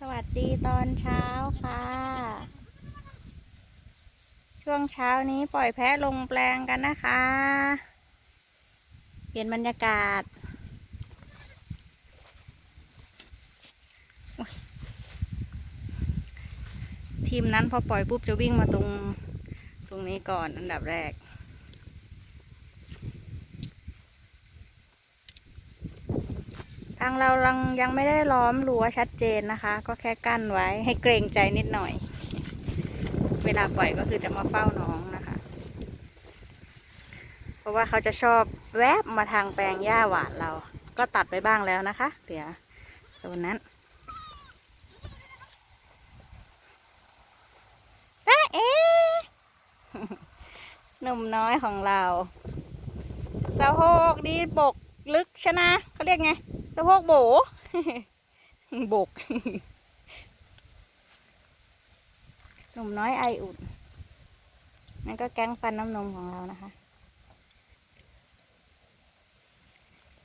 สวัสดีตอนเช้าค่ะ ช่วงเช้านี้ปล่อยแพะลงแปลงกันนะคะ เปลี่ยนบรรยากาศ ทีมนั้นพอปล่อยปุ๊บจะวิ่งมาตรงตรงนี้ก่อนอันดับแรกางเรายังยังไม่ได้ล้อมรั้วชัดเจนนะคะ ก็แค่กั้นไว้ให้เกรงใจนิดหน่อย เวลาปล่อยก็คือจะมาเฝ้าน้องนะคะ เพราะว่าเขาจะชอบแวบมาทางแปลงหญ้าหวานเรา ก็ตัดไปบ้างแล้วนะคะเดี๋ยวโซนนั้นตาเอหนุ่มน้อยของเราสะโพกดีบกลึกชนะเขาเรียกไง สะโพกโบ บก หนุ่มน้อยไออุ่นนั่นก็แก๊งฟันน้ำนมของเรานะคะ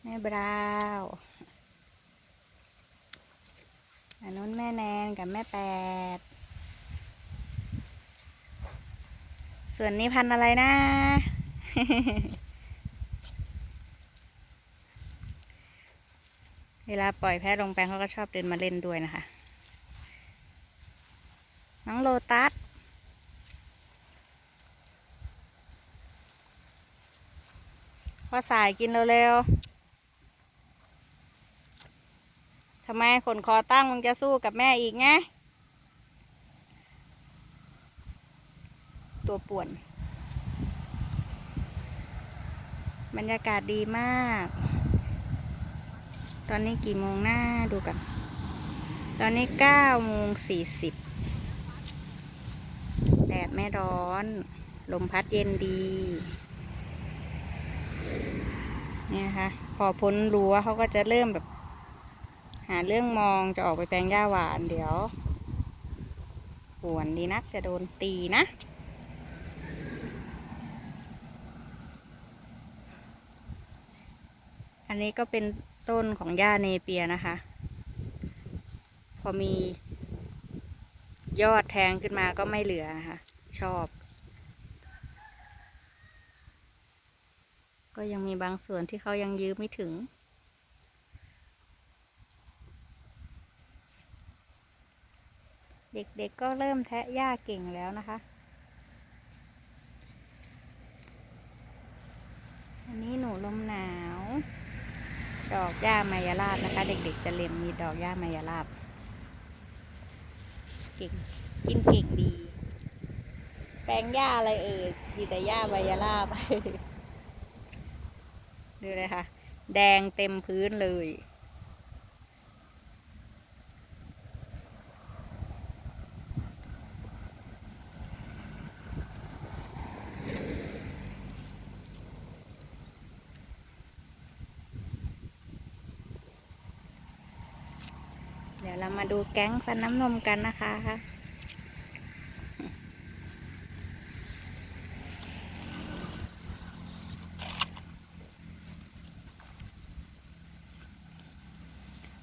แม่บราวน์อันนู้นแม่แนนกับแม่แปด ส่วนนี้พันธ์อะไรนะ เวลาปล่อยแพะลงแปลงเขาก็ชอบเดินมาเล่นด้วยนะคะ น้องโลตัสพอสายกินเร็วๆทำไมขนคอตั้งมึงจะสู้กับแม่อีกไง ตัวป่วน บรรยากาศดีมาก ตอนนี้กี่โมงหน้าดูกัน ตอนนี้เก้าโมงสี่สิบแดดไม่ร้อน ลมพัดเย็นดี เนี่ยนะคะ พอพ้นรั้วเขาก็จะเริ่มแบบ หาเรื่องมองจะออกไปแปลงหญ้าหวานเดี๋ยวหวนดีนักจะโดนตีนะอันนี้ก็เป็น ต้นของหญ้าเนเปียนะคะ พอมียอดแทงขึ้นมาก็ไม่เหลือนะคะ ชอบ ก็ยังมีบางส่วนที่เขายังยื้อไม่ถึง เด็กๆก็เริ่มแทะหญ้าเก่งแล้วนะคะอันนี้หนูลมหนาว ดอกหญ้ามายาลาบนะคะ เด็กๆจะเล็มมีดอกหญ้ามายาลาบเก่งกินเก่งดี แปลงหญ้าอะไรเอ่ยมีแต่หญ้ามายาลาบดูเลยค่ะ แดงเต็มพื้นเลย ดี๋ยวเรามาดูแก๊งฟันน้ำนมกันนะคะ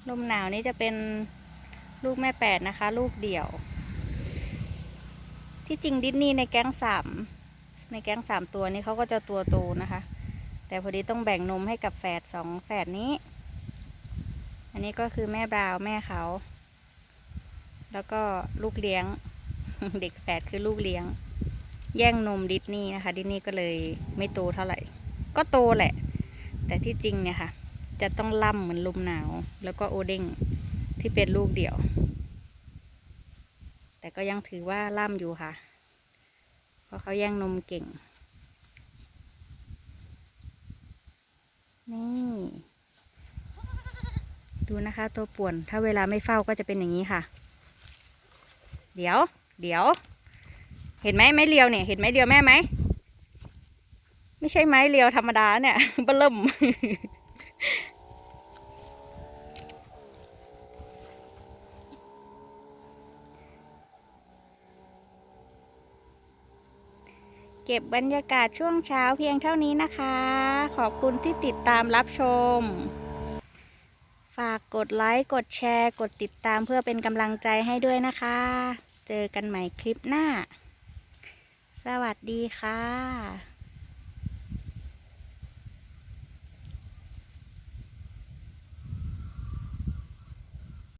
ลมหนาวนี้จะเป็นลูกแม่แปดนะคะ ลูกเดี่ยว ที่จริงดิสนีย์ในแก๊งสามในแก๊งสามตัวนี้เขาก็จะตัวโตนะคะ แต่พอดีต้องแบ่งนมให้กับแฝดสองแฝดนี้ อันนี้ก็คือแม่บราว์แม่เขา แล้วก็ลูกเลี้ยง เด็กแฝดคือลูกเลี้ยง แย่งนมดิสนีย์นะคะดิสนีย์ก็เลยไม่โตเท่าไหร่ ก็โตแหละ แต่ที่จริงเนี่ยค่ะ จะต้องล่ำเหมือนลมหนาว แล้วก็โอเด้งที่เป็นลูกเดี่ยว แต่ก็ยังถือว่าล่ำอยู่ค่ะ เพราะเขาแย่งนมเก่ง นี่ ดูนะคะ ตัวป่วน ถ้าเวลาไม่เฝ้าก็จะเป็นอย่างนี้ค่ะ เดี๋ยว เดี๋ยว เห็นไหมไม้เรียวเนี่ย เห็นไม้เรียวแม่ไหม ไม่ใช่ไม้เรียวธรรมดาเนี่ยเบลิ่มเก็บบรรยากาศช่วงเช้าเพียงเท่านี้นะคะ ขอบคุณที่ติดตามรับชม ฝากกดไลค์ กดแชร์ กดติดตามเพื่อเป็นกำลังใจให้ด้วยนะคะ เจอกันใหม่คลิปหน้า สวัสดีค่ะ